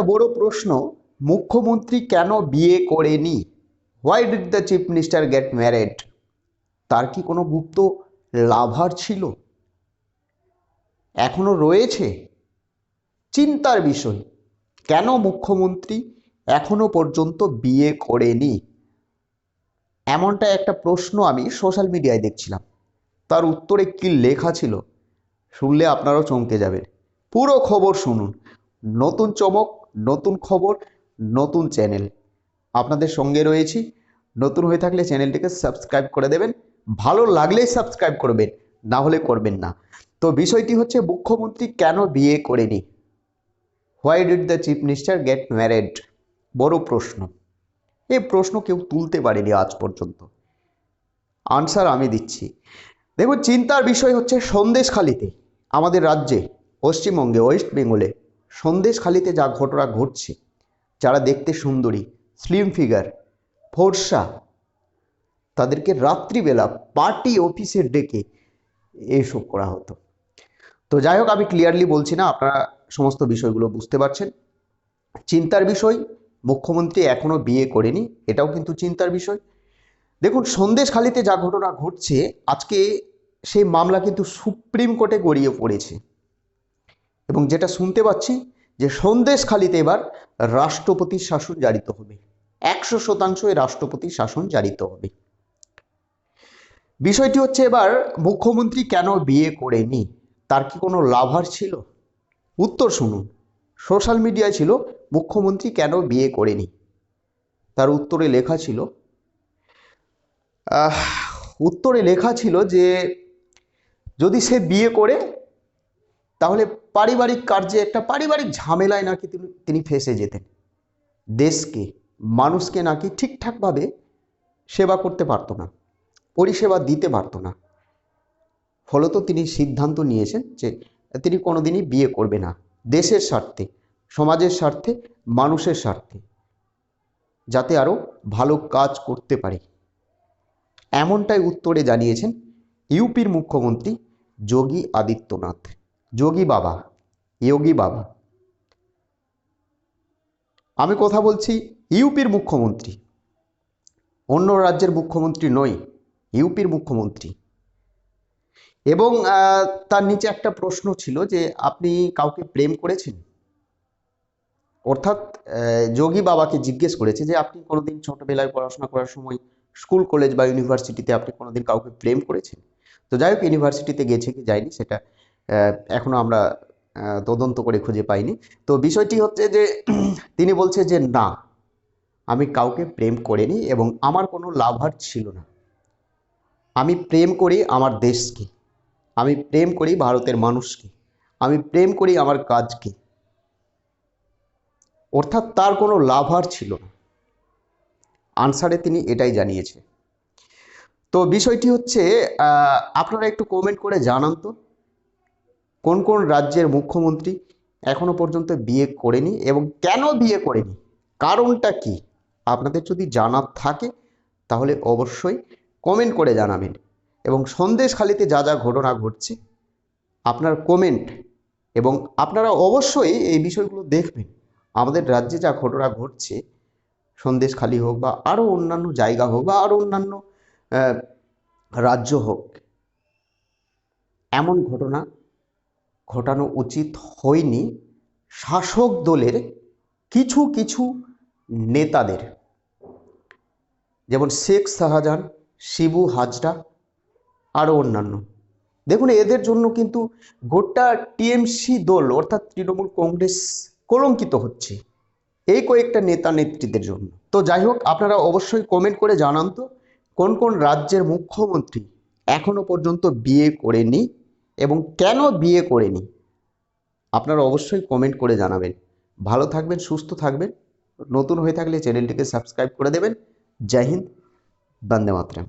একটা বড় প্রশ্ন, মুখ্যমন্ত্রী কেন বিয়ে করেনি? Why did the chief minister get married তার কি কোনো গুপ্ত লাভার ছিল? এখনও রয়েছে? চিন্তার বিষয়, কেন মুখ্যমন্ত্রী এখনও পর্যন্ত বিয়ে করেনি? এমনটা একটা প্রশ্ন আমি সোশ্যাল মিডিয়ায় দেখছিলাম। তার উত্তরে কি লেখা ছিল, শুনলে আপনারাও চমকে যাবেন পুরো খবর শুনুন। নতুন চমক নতুন খবর, নতুন চ্যানেল আপনাদের সঙ্গে রয়েছি। নতুন হয়ে থাকলে চ্যানেলটিকে সাবস্ক্রাইব করে দেবেন। ভালো লাগলেই সাবস্ক্রাইব করবেন, না হলে করবেন না। তো বিষয়টি হচ্ছে, মুখ্যমন্ত্রী কেন বিয়ে করেনি? Why did the chief minister get married বড় প্রশ্ন। এই প্রশ্ন কেউ তুলতে পারেনি আজ পর্যন্ত। আনসার আমি দিচ্ছি। দেখুন, চিন্তার বিষয় হচ্ছে সন্দেশখালিতে আমাদের রাজ্যে, পশ্চিমবঙ্গে ওয়েস্ট বেঙ্গলে সন্দেশখালিতে যা ঘটনা ঘটছে, যারা দেখতে সুন্দরী স্লিম ফিগার ফর্সা, তাদেরকে রাত্রিবেলা পার্টি অফিসে ডেকে এইসব করা হতো। তো যাই হোক, আমি ক্লিয়ারলি বলছি না, আপনারা সমস্ত বিষয়গুলো বুঝতে পারছেন। চিন্তার বিষয়, মুখ্যমন্ত্রী এখনও বিয়ে করেনি, এটাও কিন্তু চিন্তার বিষয়। দেখুন, সন্দেশখালিতে যা ঘটনা ঘটছে, আজকে সেই মামলা কিন্তু সুপ্রিম কোর্টে গড়িয়ে পড়েছে। এবং যেটা শুনতে পাচ্ছি যে সন্দেশখালিতে এবার রাষ্ট্রপতির শাসন জারিত হবে। একশো শতাংশ এই রাষ্ট্রপতির শাসন জারিত হবে। বিষয়টি হচ্ছে এবার মুখ্যমন্ত্রী কেন বিয়ে করেনি? তার কি কোনো লাভার ছিল? উত্তর শুনুন। সোশ্যাল মিডিয়ায় ছিল, মুখ্যমন্ত্রী কেন বিয়ে করেনি? তার উত্তরে লেখা ছিল উত্তরে লেখা ছিল যে যদি সে বিয়ে করে তাহলে পারিবারিক কার্যে একটা পারিবারিক ঝামেলায় নাকি তিনি ফেসে যেতেন। দেশকে, মানুষকে নাকি ঠিকঠাকভাবে সেবা করতে পারতো না, পরিষেবা দিতে পারতো না। ফলত তিনি সিদ্ধান্ত নিয়েছেন যে তিনি কোনোদিনই বিয়ে করবে না, দেশের স্বার্থে, সমাজের স্বার্থে, মানুষের স্বার্থে, যাতে আরও ভালো কাজ করতে পারে। এমনটাই উত্তরে জানিয়েছেন ইউপির মুখ্যমন্ত্রী যোগী আদিত্যনাথ। যোগী বাবা যোগী বাবা। আমি কথা বলছি ইউপির মুখ্যমন্ত্রী। অন্য রাজ্যের মুখ্যমন্ত্রী নই, ইউপির মুখ্যমন্ত্রী। এবং তার নিচে একটা প্রশ্ন ছিল যে আপনি কাউকে প্রেম করেছেন? অর্থাৎ যোগী বাবাকে জিজ্ঞেস করেছে যে আপনি কোনোদিন ছোটবেলায় পড়াশোনা করার সময় স্কুল, কলেজ বা ইউনিভার্সিটিতে আপনি কোনোদিন কাউকে প্রেম করেছেন? তো যাই হোক, ইউনিভার্সিটিতে গেছে কি যায়নি সেটা আহ, এখনও আমরা তদন্ত করে খুঁজে পাইনি। তো বিষয়টি হচ্ছে যে তিনি বলছে যে না আমি কাউকে প্রেম করিনি এবং আমার কোনো লাভার ছিল না। আমি প্রেম করি আমার দেশকে। আমি প্রেম করি ভারতের মানুষকে। আমি প্রেম করি আমার কাজকে। অর্থাৎ তার কোনো লাভার ছিল না। আনসারে তিনি এটাই জানিয়েছে। তো বিষয়টি হচ্ছে আপনারা একটু কমেন্ট করে জানান তো। কোন কোন রাজ্যের মুখ্যমন্ত্রী এখনও পর্যন্ত বিয়ে করেনি এবং কেন বিয়ে করেনি? কারণটা কি? আপনাদের যদি জানার থাকে, তাহলে অবশ্যই কমেন্ট করে জানাবেন। এবং সন্দেশখালিতে যা যা ঘটনা ঘটছে, আপনার কমেন্ট এবং আপনারা অবশ্যই এই বিষয়গুলো দেখবেন। আমাদের রাজ্যে যা ঘটনা ঘটছে, সন্দেশখালি হোক বা আরও অন্যান্য জায়গা হোক বা আরও অন্যান্য রাজ্য হোক, এমন ঘটনা ঘটানো উচিত হয়নি শাসক দলের কিছু কিছু নেতাদের। যেমন শেখ শাহজাহান, শিবু হাজরা, আরও অন্যান্য। দেখুন, এদের জন্য কিন্তু গোটা টিএমসি দল, অর্থাৎ তৃণমূল কংগ্রেস, কলঙ্কিত হচ্ছে এই কয়েকটা নেতা নেত্রীদের জন্য। তো যাই হোক, আপনারা অবশ্যই কমেন্ট করে জানান তো, কোন কোন রাজ্যের মুখ্যমন্ত্রী এখনও পর্যন্ত বিয়ে করেনি এবং কেন বিয়ে করেনি? আপনারা অবশ্যই কমেন্ট করে জানাবেন। ভালো থাকবেন, সুস্থ থাকবেন। নতুন হয়ে থাকলে চ্যানেলটিকে সাবস্ক্রাইব করে দেবেন। জয় হিন্দ, বন্দে মাতরম।